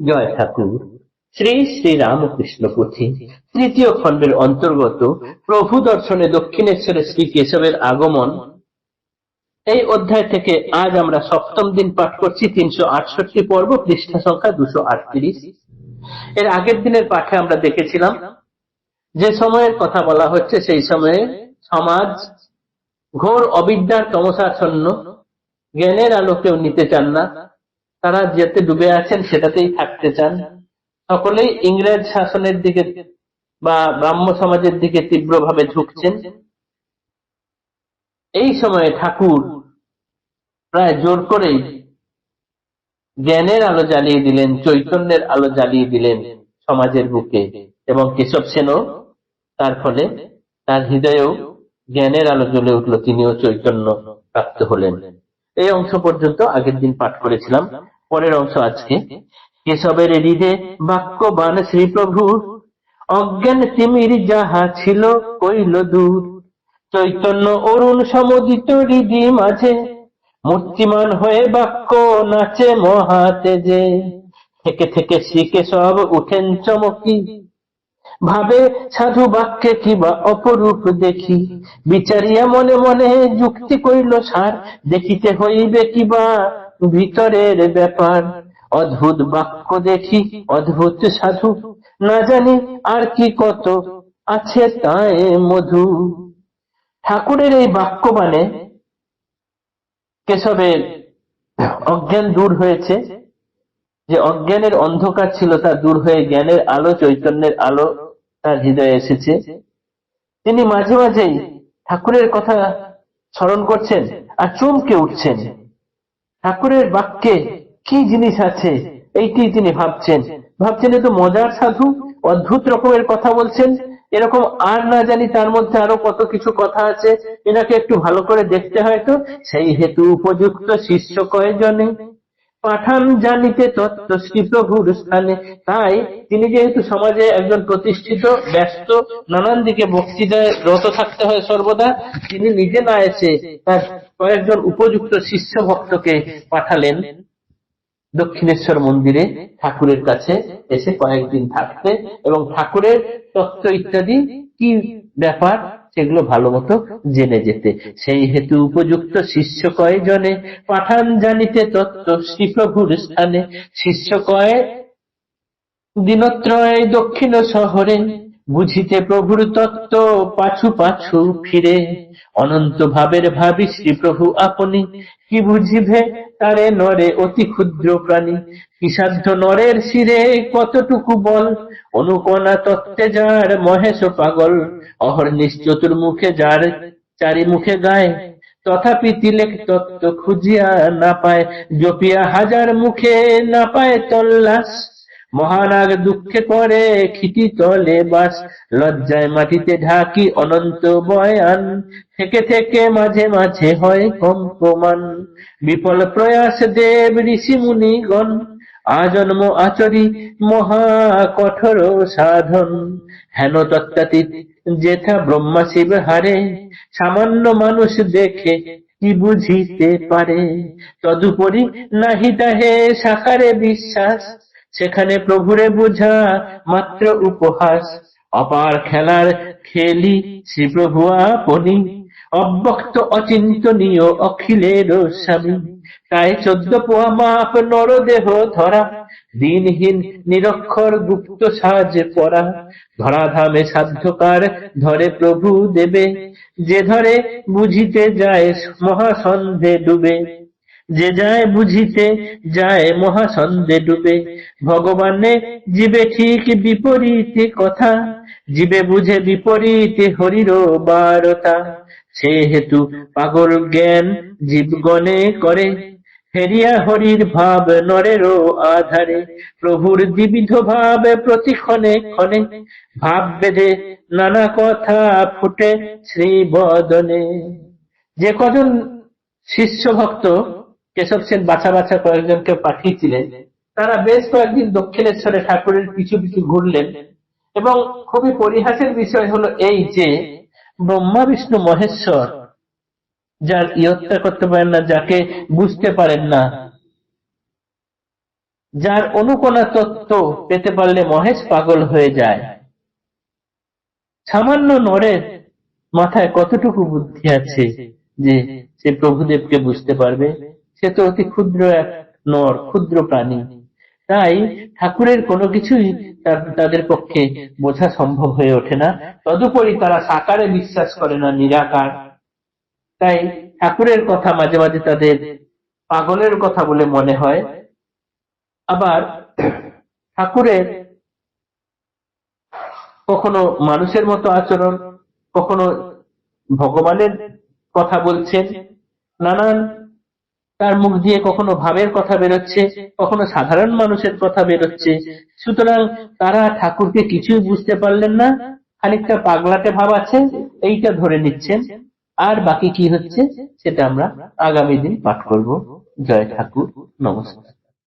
জয় ঠাকুর। শ্রী শ্রী রামকৃষ্ণ পুঁথি। তৃতীয় খণ্ডের অন্তর্গত প্রভু দর্শনে দক্ষিণেশ্বরে শ্রী কেশবের আগমন। এই অধ্যায় থেকে আজ আমরা সপ্তম দিন পাঠ করছি, তিনশো আটষট্টি পর্ব, পৃষ্ঠা সংখ্যা দুশো আটত্রিশ। এর আগের দিনের পাঠে আমরা দেখেছিলাম, যে সময়ের কথা বলা হচ্ছে সেই সময়ে সমাজ ঘোর অবিদ্যার তমসাচ্ছন্ন জ্ঞানের আলো কেউ নিতে চান না তারা যেতে ডুবে আছেন সেটাতেই থাকতে চান। সকলেই ইংরেজ শাসনের দিকে বা ব্রাহ্ম সমাজের দিকে তীব্রভাবে ঝুঁকছেন। এই সময়ে ঠাকুর প্রায় জোর করেই জ্ঞানের আলো জ্বালিয়ে দিলেন, চৈতন্যের আলো জ্বালিয়ে দিলেন সমাজের বুকে এবং কেশব সেনও তার ফলে তার হৃদয়েও জ্ঞানের আলো জ্বলে উঠল, তিনিও চৈতন্য প্রাপ্ত হলেন। এই অংশ পর্যন্ত আগের দিন পাঠ করেছিলাম। পরের অংশ আজকে কেশবের হৃদে বাক্যবান শ্রীপ্রভু, অজ্ঞান তিমির যাহা ছিল কইল দূর। চৈতন্য অরুণ সমুদিত হৃদি মাঝে, মূর্তিমান হয়ে বাক্য নাচে মহাতেজে। থেকে থেকে শিখে সব উঠেন চমকি। ভাবে সাধু বাক্যে কিবা অপরূপ দেখি। বিচারিয়া মনে মনে যুক্তি কইল, সার, দেখিতে হইবে কিবা ভিতরের ব্যাপার। অদ্ভুত বাক্য দেখি, অদ্ভুত সাধু। না জানি আর কি কত আছে তাই মধু। ঠাকুরের এই বাক্য মানে কেশবের অজ্ঞান দূর হয়েছে। যে অজ্ঞানের অন্ধকার ছিল তা দূর হয়ে জ্ঞানের আলো, চৈতন্যের আলো তার হৃদয়ে এসেছে। তিনি মাঝে মাঝেই ঠাকুরের কথা স্মরণ করছেন আর চমকে উঠছেন। ঠাকুরের বাক্যে কি জিনিস আছে? এইটি তিনি ভাবছেন। ভাবছেন এ তো মজার সাধু, অদ্ভুত রকমের কথা বলছেন। এরকম আর না জানি তার মধ্যে আরও কত কিছু কথা আছে। এনাকে একটু ভালো করে দেখতে হয়তো সেই হেতু উপযুক্ত শিষ্য কয়েকজনে পাঠান জানিতে তত্ত্ব শ্রীপ্রভুর স্থানে। তাই তিনি যেহেতু সমাজে একজন প্রতিষ্ঠিত, ব্যস্ত, নানান দিকে বক্তৃতায় রত থাকতে হয় সর্বদা, তিনি নিজে না এসে তার কয়েকজন উপযুক্ত শিষ্য ভক্তকে পাঠালেন। দক্ষিণেশ্বর মন্দিরে ঠাকুরের কাছে এসে কয়েকদিন থাকতে এবং ঠাকুরের তত্ত্ব ইত্যাদি কি ব্যাপার? সেগুলো ভালো মতো জেনে যেতে। সেই হেতু উপযুক্ত শিষ্য কয় জনে পাঠান জানিতে তত্ত্ব শ্রীপ্রভুর স্থানে। শিষ্য কয়, দিনত্রয় দক্ষিণ শহরে। বুঝিতে প্রভুর তত্ত্ব, পাছু পাছু ফিরে। অনন্ত ভাবের ভাবি শ্রীপ্রভু আপনি। কি বুঝিবে তারে নরে অতি ক্ষুদ্র প্রাণী? কি সাধ্য নরের শিরে কতটুকু বল? অনুকণা তত্ত্বে যার মহেশ পাগল। অহর্নিশ চতুর্মুখে যার চারি মুখে গায়। তথাপি তিলেক তত্ত্ব খুঁজিয়া না পায়। জপিয়া হাজার মুখে না পায় তল্লাশ। মহানাগ দুঃখে করে খিটি তলে বাস, লজ্জায় মাটিতে ঢাকি অনন্ত বয়ান। থেকে থেকে মাঝে মাঝে হয় কম্পমান। বিফল প্রয়াস দেব ঋষি মুনিগণ, আজন্ম আচরি মহা কঠোর সাধন। হেন তত্ত্বাতীত যেথা ব্রহ্মা শিব হারে, সামান্য মানুষ দেখে কি বুঝিতে পারে? তদুপরি নাহি তাহে সাকারে বিশ্বাস সেখানে প্রভুরে বোঝা মাত্র উপহাস। অপার খেলার খেলি শ্রীপ্রভু আপনি। অব্যক্ত অচিন্তনীয় অখিলের স্বামী। তাই চোদ্দ পোয়া মাপ নরদেহ ধরা। দিনহীন নিরক্ষর গুপ্ত সাজ পরা। ধরাধামে সাধ্যকার ধরে প্রভু দেবে। যে ধরে বুঝিতে যায় মহাসন্ধে ডুবে। যে যায় বুঝিতে, যায় মহাসন্ধে ডুবে। ভগবানে জীবে ঠিক বিপরীত কথা, জীবে বুঝে বিপরীত হরির বারতা। সে হেতু পাগল জ্ঞান জীবগণে করে ফেরিয়া হরির ভাব নরেরও আধারে। প্রভুর দ্বিবিধ ভাব প্রতিক্ষণে ক্ষণে, ভাব বেঁধে নানা কথা ফুটে শ্রী বদনে যে কজন শিষ্য ভক্ত কেশব সেন বাছা বাছা কয়েকজনকে পাঠিয়েছিলেন। তারা বেশ কয়েকদিন দক্ষিণেশ্বরে ঠাকুরের পিছু পিছু ঘুরলেন এবং খুবই পরিহাসের বিষয় হলো এই যে, ব্রহ্মা, বিষ্ণু, মহেশ্বর, যার ইয়ত্তা করতে পারেন না, যাকে বুঝতে পারেন না, যার অনুকোনা তত্ত্ব পেতে পারলে মহেশ পাগল হয়ে যায়। সামান্য নরের মাথায় কতটুকু বুদ্ধি আছে যে সে প্রভুদেবকে বুঝতে পারবে? সে তো অতি ক্ষুদ্র এক নর, ক্ষুদ্র প্রাণী। তাই ঠাকুরের কোনো কিছুই তাদের পক্ষে বোঝা সম্ভব হয়ে ওঠে না। তদুপরি তারা সাকারে বিশ্বাস করে না, নিরাকার। তাই ঠাকুরের কথা মাঝে মাঝে তাদের পাগলের কথা বলে মনে হয়। আবার ঠাকুরের কখনো মানুষের মতো আচরণ, কখনো ভগবানের কথা বলছেন। নানান তার মুখ দিয়ে কখনো ভাবের কথা বেরোচ্ছে, কখনো সাধারণ মানুষের কথা বেরোচ্ছে। সুতরাং তারা ঠাকুরকে কিছুই বুঝতে পারলেন না। খানিকটা পাগলাতে ভাব আছে, এইটা ধরে নিচ্ছেন। আর বাকি কি হচ্ছে, সেটা আমরা আগামী দিন পাঠ করব। জয় ঠাকুর, নমস্কার।